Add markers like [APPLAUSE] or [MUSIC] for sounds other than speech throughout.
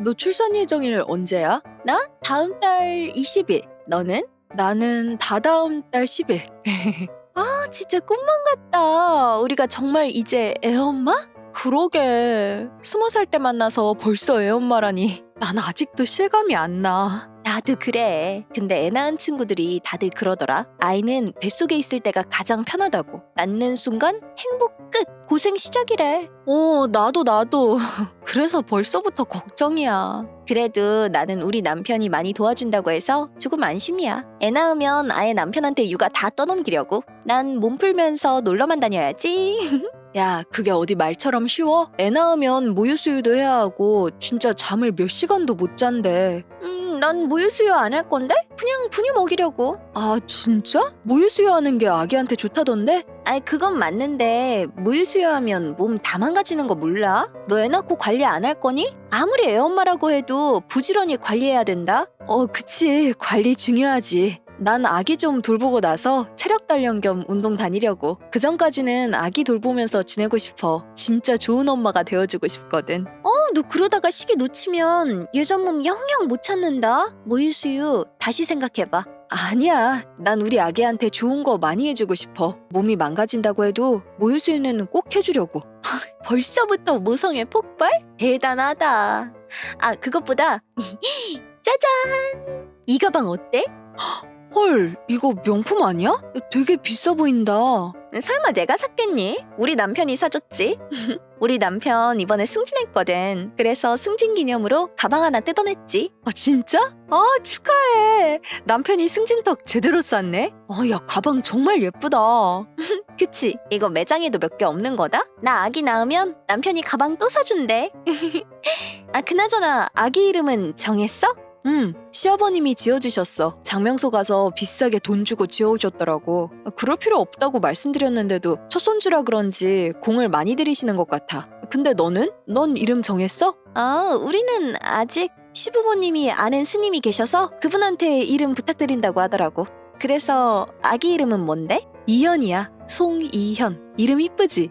너 출산 예정일 언제야? 나 다음 달 20일. 너는? 나는 다다음 달 10일. [LAUGHS] 아, 진짜 꿈만 같다. 우리가 정말 이제 애엄마? 그러게. 스무 살 때 만나서 벌써 애엄마라니. 난 아직도 실감이 안 나. 나도 그래. 근데 애 낳은 친구들이 다들 그러더라. 아이는 뱃속에 있을 때가 가장 편하다고. 낳는 순간 행복 끝. 고생 시작이래. 어, 나도 나도. [LAUGHS] 그래서 벌써부터 걱정이야. 그래도 나는 우리 남편이 많이 도와준다고 해서 조금 안심이야. 애 낳으면 아예 남편한테 육아 다 떠넘기려고. 난 몸 풀면서 놀러만 다녀야지. [LAUGHS] 야, 그게 어디 말처럼 쉬워? 애 낳으면 모유 수유도 해야 하고 진짜 잠을 몇 시간도 못 잔대. 음, 난 모유 수유 안 할 건데? 그냥 분유 먹이려고. 아, 진짜? 모유 수유하는 게 아기한테 좋다던데? 아이, 그건 맞는데 모유 수유하면 몸 다 망가지는 거 몰라? 너 애 낳고 관리 안 할 거니? 아무리 애 엄마라고 해도 부지런히 관리해야 된다? 어, 그치. 관리 중요하지. 난 아기 좀 돌보고 나서 체력 단련 겸 운동 다니려고. 그 전까지는 아기 돌보면서 지내고 싶어. 진짜 좋은 엄마가 되어주고 싶거든. 어, 너 그러다가 시기 놓치면 예전 몸 영영 못 찾는다. 모유수유 다시 생각해봐. 아니야. 난 우리 아기한테 좋은 거 많이 해주고 싶어. 몸이 망가진다고 해도 모유수유는 꼭 해주려고. 벌써부터 모성의 폭발? 대단하다. 아, 그것보다 [LAUGHS] 짜잔! 이 가방 어때? 헐, 이거 명품 아니야? 되게 비싸 보인다. 설마 내가 샀겠니? 우리 남편이 사줬지. [LAUGHS] 우리 남편 이번에 승진했거든. 그래서 승진 기념으로 가방 하나 뜯어냈지. 아, 진짜? 아, 축하해. 남편이 승진턱 제대로 쌌네. 아, 야, 가방 정말 예쁘다. [LAUGHS] 그치? 이거 매장에도 몇 개 없는 거다? 나 아기 낳으면 남편이 가방 또 사준대. [LAUGHS] 아, 그나저나 아기 이름은 정했어? 응, 시아버님이 지어주셨어. 장명소 가서 비싸게 돈 주고 지어오셨더라고. 그럴 필요 없다고 말씀드렸는데도 첫 손주라 그런지 공을 많이 들이시는 것 같아. 근데 너는? 넌 이름 정했어? 아, 우리는 아직 시부모님이 아는 스님이 계셔서 그분한테 이름 부탁드린다고 하더라고. 그래서 아기 이름은 뭔데? 이현이야. 송이현. 이름 이쁘지?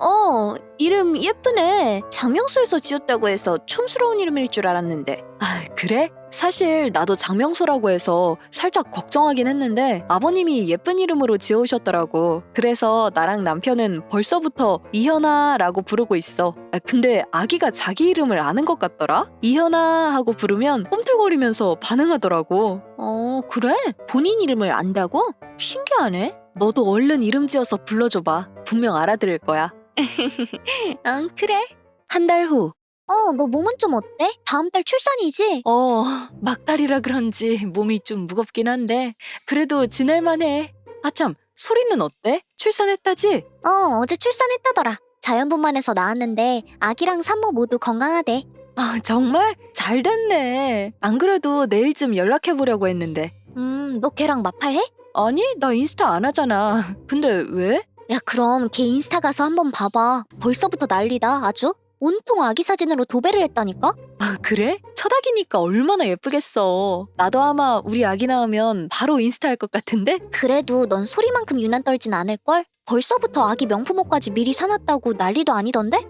어, 이름 예쁘네. 장명소에서 지었다고 해서 촌스러운 이름일 줄 알았는데. 아, 그래? 사실 나도 장명소라고 해서 살짝 걱정하긴 했는데 아버님이 예쁜 이름으로 지어오셨더라고. 그래서 나랑 남편은 벌써부터 이현아라고 부르고 있어. 아, 근데 아기가 자기 이름을 아는 것 같더라? 이현아 하고 부르면 꿈틀거리면서 반응하더라고. 어, 그래? 본인 이름을 안다고? 신기하네. 너도 얼른 이름 지어서 불러줘봐. 분명 알아들을 거야. [LAUGHS] 응, 그래. 한 달 후. 어, 너 몸은 좀 어때? 다음 달 출산이지? 어, 막달이라 그런지 몸이 좀 무겁긴 한데, 그래도 지낼만 해. 아참, 소리는 어때? 출산했다지? 어, 어제 출산했다더라. 자연분만해서 나왔는데 아기랑 산모 모두 건강하대. 아, 정말? 잘 됐네. 안 그래도 내일쯤 연락해 보려고 했는데. 음, 너 걔랑 마팔해? 아니, 나 인스타 안 하잖아. 근데 왜? 야, 그럼 걔 인스타 가서 한번 봐봐. 벌써부터 난리다, 아주. 온통 아기 사진으로 도배를 했다니까? 아, 그래? 첫 아기니까 얼마나 예쁘겠어. 나도 아마 우리 아기 낳으면 바로 인스타 할 것 같은데? 그래도 넌 소리만큼 유난 떨진 않을걸? 벌써부터 아기 명품 옷까지 미리 사놨다고 난리도 아니던데?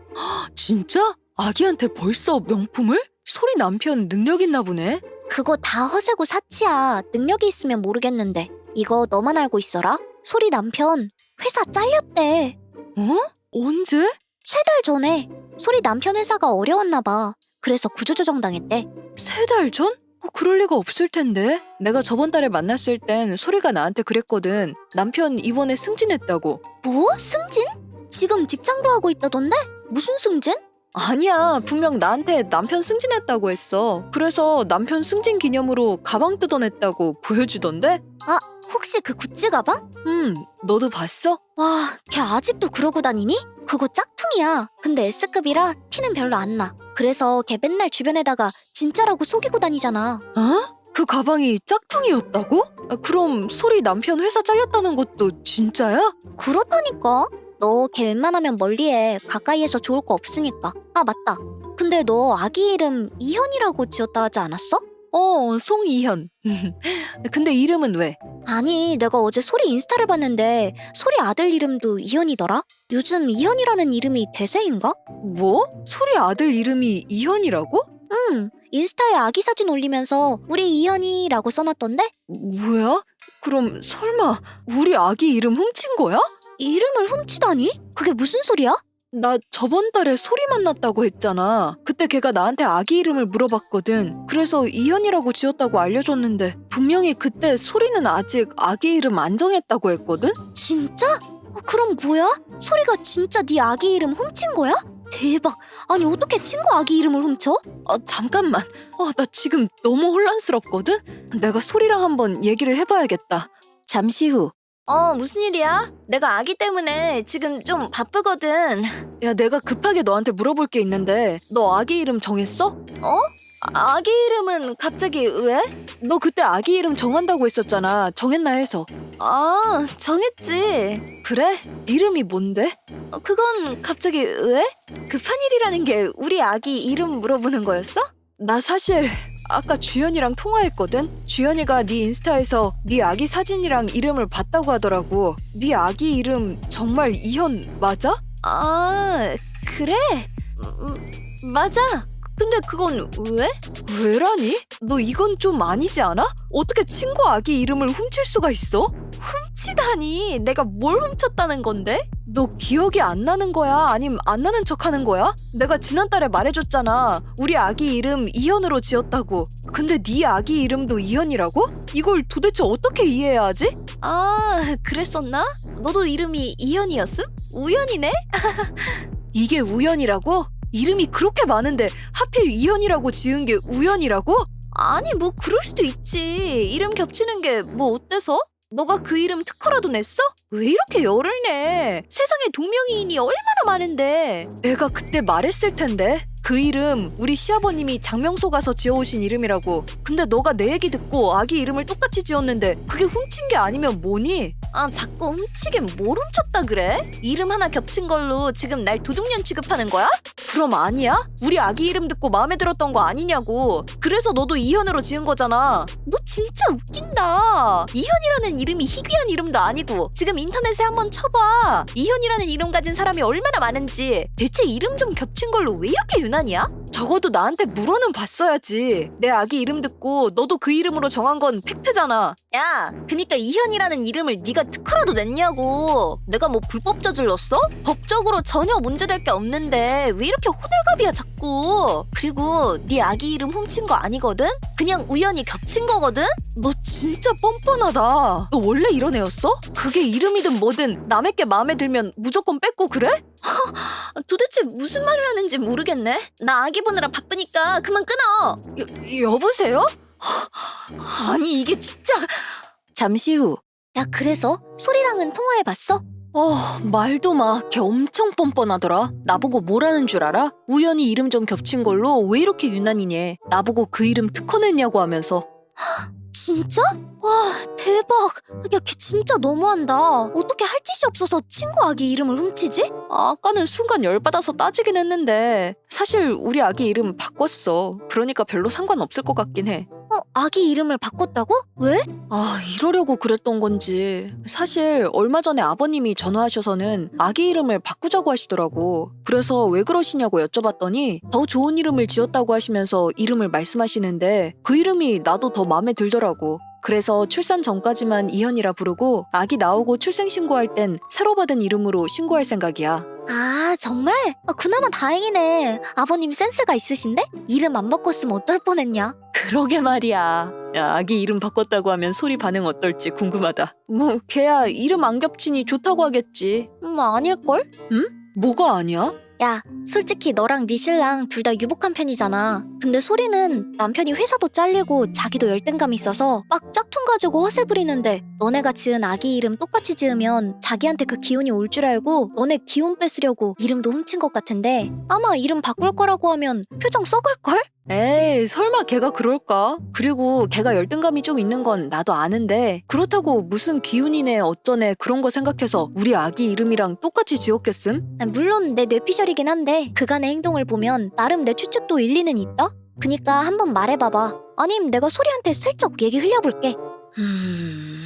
진짜? 아기한테 벌써 명품을? 소리 남편 능력 있나 보네. 그거 다 허세고 사치야. 능력이 있으면 모르겠는데. 이거 너만 알고 있어라. 소리 남편 회사 잘렸대. 어? 언제? 세 달 전에 소리 남편 회사가 어려웠나 봐. 그래서 구조조정 당했대. 세 달 전? 어, 그럴 리가 없을 텐데. 내가 저번 달에 만났을 땐 소리가 나한테 그랬거든. 남편 이번에 승진했다고. 뭐? 승진? 지금 직장 구하고 있다던데? 무슨 승진? 아니야, 분명 나한테 남편 승진했다고 했어. 그래서 남편 승진 기념으로 가방 뜯어냈다고 보여주던데? 혹시 그 구찌 가방? 음, 너도 봤어? 와, 걔 아직도 그러고 다니니? 그거 짝퉁이야. 근데 S급이라 티는 별로 안 나. 그래서 걔 맨날 주변에다가 진짜라고 속이고 다니잖아. 어? 그 가방이 짝퉁이었다고? 아, 그럼 소리 남편 회사 잘렸다는 것도 진짜야? 그렇다니까. 너 걔 웬만하면 멀리해. 가까이에서 좋을 거 없으니까. 아, 맞다. 근데 너 아기 이름 이현이라고 지었다 하지 않았어? 어, 송이현. [LAUGHS] 근데 이름은 왜? 아니, 내가 어제 소리 인스타를 봤는데 소리 아들 이름도 이현이더라? 요즘 이현이라는 이름이 대세인가? 뭐? 소리 아들 이름이 이현이라고? 응, 인스타에 아기 사진 올리면서 우리 이현이라고 써놨던데? 뭐야? 그럼 설마 우리 아기 이름 훔친 거야? 이름을 훔치다니? 그게 무슨 소리야? 나 저번 달에 소리 만났다고 했잖아. 그때 걔가 나한테 아기 이름을 물어봤거든. 그래서 이현이라고 지었다고 알려줬는데 분명히 그때 소리는 아직 아기 이름 안 정했다고 했거든? 진짜? 어, 그럼 뭐야? 소리가 진짜 네 아기 이름 훔친 거야? 대박! 아니 어떻게 친구 아기 이름을 훔쳐? 어, 잠깐만. 어, 나 지금 너무 혼란스럽거든? 내가 소리랑 한번 얘기를 해봐야겠다. 잠시 후. 어 무슨 일이야? 내가 아기 때문에 지금 좀 바쁘거든. 야, 내가 급하게 너한테 물어볼 게 있는데 너 아기 이름 정했어? 아, 아기 이름은 갑자기 왜? 너 그때 아기 이름 정한다고 했었잖아. 정했나 해서. 아 정했지. 그래? 이름이 뭔데? 어, 그건 갑자기 왜? 급한 일이라는 게 우리 아기 이름 물어보는 거였어? 나 사실 아까 주연이랑 통화했거든. 주연이가 네 인스타에서 네 아기 사진이랑 이름을 봤다고 하더라고. 네 아기 이름 정말 이현 맞아? 아 그래? 음, 맞아. 근데 그건 왜? 왜라니? 너 이건 좀 아니지 않아? 어떻게 친구 아기 이름을 훔칠 수가 있어? 훔치다니 내가 뭘 훔쳤다는 건데? 너 기억이 안 나는 거야? 아님 안 나는 척 하는 거야? 내가 지난달에 말해줬잖아. 우리 아기 이름 이현으로 지었다고. 근데 네 아기 이름도 이현이라고? 이걸 도대체 어떻게 이해해야 하지? 아 그랬었나? 너도 이름이 이현이었음? 우연이네? [LAUGHS] 이게 우연이라고? 이름이 그렇게 많은데 하필 이현이라고 지은 게 우연이라고? 아니 뭐 그럴 수도 있지 이름 겹치는 게 뭐 어때서? 너가 그 이름 특허라도 냈어? 왜 이렇게 열을 내? 세상에 동명이인이 얼마나 많은데 내가 그때 말했을 텐데 그 이름 우리 시아버님이 장명소 가서 지어오신 이름이라고 근데 너가 내 얘기 듣고 아기 이름을 똑같이 지었는데 그게 훔친 게 아니면 뭐니? 아 자꾸 훔치긴 뭘 훔쳤다 그래? 이름 하나 겹친 걸로 지금 날 도둑년 취급하는 거야? 그럼 아니야? 우리 아기 이름 듣고 마음에 들었던 거 아니냐고 그래서 너도 이현으로 지은 거잖아 너 진짜 웃긴다 이현이라는 이름이 희귀한 이름도 아니고 지금 인터넷에 한번 쳐봐 이현이라는 이름 가진 사람이 얼마나 많은지 대체 이름 좀 겹친 걸로 왜 이렇게 유난이야? 적어도 나한테 물어는 봤어야지 내 아기 이름 듣고 너도 그 이름으로 정한 건 팩트잖아 야, 그니까 이현이라는 이름을 네가 특허라도 냈냐고. 내가 뭐 불법 저질렀어? 법적으로 전혀 문제될 게 없는데 왜 이렇게 호들갑이야 자꾸. 그리고 네 아기 이름 훔친 거 아니거든? 그냥 우연히 겹친 거거든? 너 진짜 뻔뻔하다 너 원래 이런 애였어? 그게 이름이든 뭐든 남의 게 마음에 들면 무조건 뺏고 그래? [LAUGHS] 도대체 무슨 말을 하는지 모르겠네. 나 아기 보느라 바쁘니까 그만 끊어. 여, 여보세요? [GASPS] 아니 이게 진짜 잠시 후 야, 그래서 소리랑은 통화해봤어? 어, 말도 마. 걔 엄청 뻔뻔하더라. 나보고 뭐라는 줄 알아? 우연히 이름 좀 겹친 걸로 왜 이렇게 유난이냐. 나보고 그 이름 특허 냈냐고 하면서. [GASPS] 진짜? 와, 대박. 야, 걔 진짜 너무한다. 어떻게 할 짓이 없어서 친구 아기 이름을 훔치지? 아까는 순간 열받아서 따지긴 했는데 사실 우리 아기 이름 바꿨어. 그러니까 별로 상관없을 것 같긴 해. 어, 아기 이름을 바꿨다고? 왜? 아, 이러려고 그랬던 건지. 사실 얼마 전에 아버님이 전화하셔서는 아기 이름을 바꾸자고 하시더라고. 그래서 왜 그러시냐고 여쭤봤더니 더 좋은 이름을 지었다고 하시면서 이름을 말씀하시는데 그 이름이 나도 더 마음에 들더라고. 그래서 출산 전까지만 이현이라 부르고 아기 나오고 출생 신고할 땐 새로 받은 이름으로 신고할 생각이야. 아, 정말? 아, 그나마 다행이네. 아버님 센스가 있으신데? 이름 안 바꿨으면 어떨 뻔했냐? 그러게 말이야. 야, 아기 이름 바꿨다고 하면 소리 반응 어떨지 궁금하다. 뭐 걔야 이름 안 겹치니 좋다고 하겠지. 음, 아닐걸? 뭐가 아니야? 야, 솔직히 너랑 네 신랑 둘 다 유복한 편이잖아. 근데 소리는 남편이 회사도 잘리고 자기도 열등감 있어서 막 짝퉁 가지고 허세 부리는데 너네가 지은 아기 이름 똑같이 지으면 자기한테 그 기운이 올 줄 알고 너네 기운 뺏으려고 이름도 훔친 것 같은데 아마 이름 바꿀 거라고 하면 표정 썩을걸? 에이, 설마 걔가 그럴까? 그리고 걔가 열등감이 좀 있는 건 나도 아는데 그렇다고 무슨 기운이네 어쩌네 그런 거 생각해서 우리 아기 이름이랑 똑같이 지었겠음? 아, 물론 내 뇌피셜이긴 한데 그간의 행동을 보면 나름 내 추측도 일리는 있다? 그니까 한번 말해봐봐. 아님 내가 소리한테 슬쩍 얘기 흘려볼게. 음...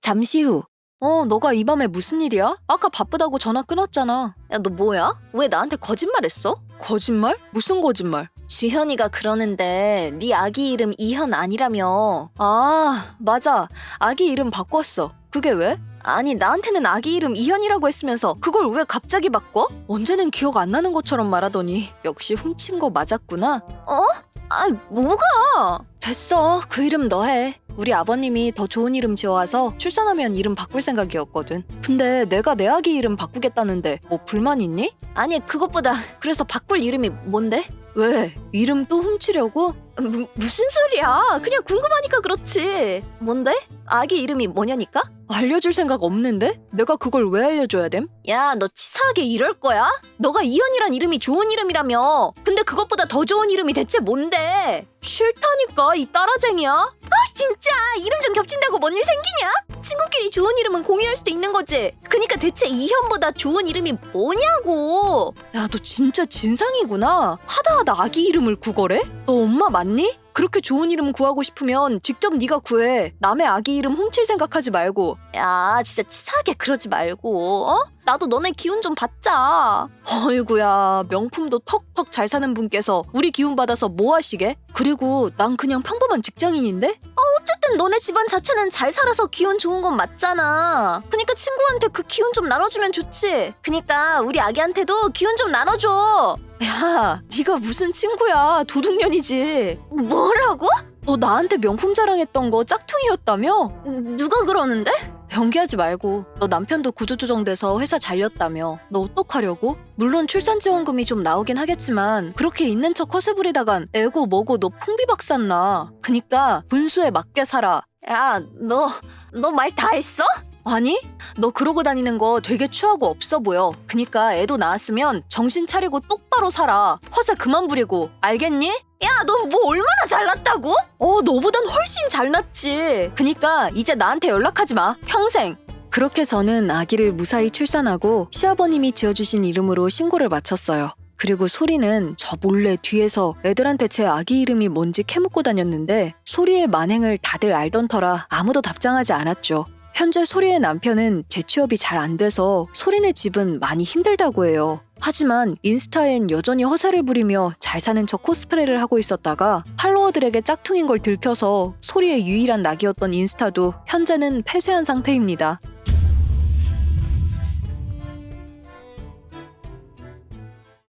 잠시 후. 어, 너가 이 밤에 무슨 일이야? 아까 바쁘다고 전화 끊었잖아. 야 너 뭐야? 왜 나한테 거짓말했어? 거짓말? 무슨 거짓말? 주현이가 그러는데 네 아기 이름 이현 아니라며. 아, 맞아. 아기 이름 바꿨어. 그게 왜? 아니 나한테는 아기 이름 이현이라고 했으면서 그걸 왜 갑자기 바꿔? 언제는 기억 안 나는 것처럼 말하더니 역시 훔친 거 맞았구나. 어? 아 뭐가? 됐어. 그 이름 너 해. 우리 아버님이 더 좋은 이름 지어와서 출산하면 이름 바꿀 생각이었거든. 근데 내가 내 아기 이름 바꾸겠다는데 뭐 불만 있니? 아니 그것보다 그래서 바꿀 이름이 뭔데? 왜? 이름 또 훔치려고? 무, 무슨 소리야? 그냥 궁금하니까 그렇지. 뭔데? 아기 이름이 뭐냐니까? 알려줄 생각 없는데? 내가 그걸 왜 알려줘야 됨? 야, 너 치사하게 이럴 거야? 너가 이현이란 이름이 좋은 이름이라며. 근데 그것보다 더 좋은 이름이 대체 뭔데? 싫다니까, 이 따라쟁이야. 아, 진짜! 이름 좀 겹친다고 뭔 일 생기냐? 친구끼리 좋은 이름은 공유할 수도 있는 거지. 그니까 대체 이현보다 좋은 이름이 뭐냐고. 야, 너 진짜 진상이구나. 하다하다 아기 이름을 구걸해? 너 엄마 맞니? 그렇게 좋은 이름 구하고 싶으면 직접 네가 구해. 남의 아기 이름 훔칠 생각하지 말고. 야, 진짜 치사하게 그러지 말고. 어? 나도 너네 기운 좀 받자. 어이구야, 명품도 턱턱 잘 사는 분께서 우리 기운 받아서 뭐 하시게? 그리고 난 그냥 평범한 직장인인데? 어, 어쨌든 너네 집안 자체는 잘 살아서 기운 좋은 건 맞잖아. 그니까 친구한테 그 기운 좀 나눠주면 좋지. 그니까 우리 아기한테도 기운 좀 나눠줘. 야, 네가 무슨 친구야? 도둑년이지. 뭐라고? 너 나한테 명품 자랑했던 거 짝퉁이었다며? 누가 그러는데? 연기하지 말고 너 남편도 구조조정돼서 회사 잘렸다며 너 어떡하려고? 물론 출산지원금이 좀 나오긴 하겠지만 그렇게 있는 척 허세 부리다간 애고 뭐고 너 풍비박산 나 그니까 분수에 맞게 살아 야 너 너 말 다 했어? 아니 너 그러고 다니는 거 되게 추하고 없어 보여 그니까 애도 낳았으면 정신 차리고 똑바로 살아 허세 그만 부리고 알겠니? 야, 넌 뭐 얼마나 잘났다고? 어, 너보단 훨씬 잘났지. 그니까 이제 나한테 연락하지 마. 평생. 그렇게 저는 아기를 무사히 출산하고 시아버님이 지어주신 이름으로 신고를 마쳤어요. 그리고 소리는 저 몰래 뒤에서 애들한테 제 아기 이름이 뭔지 캐묻고 다녔는데 소리의 만행을 다들 알던 터라 아무도 답장하지 않았죠. 현재 소리의 남편은 재취업이 잘 안 돼서 소리네 집은 많이 힘들다고 해요. 하지만 인스타엔 여전히 허세를 부리며 잘 사는 척 코스프레를 하고 있었다가 팔로워들에게 짝퉁인 걸 들켜서 소리의 유일한 낙이었던 인스타도 현재는 폐쇄한 상태입니다.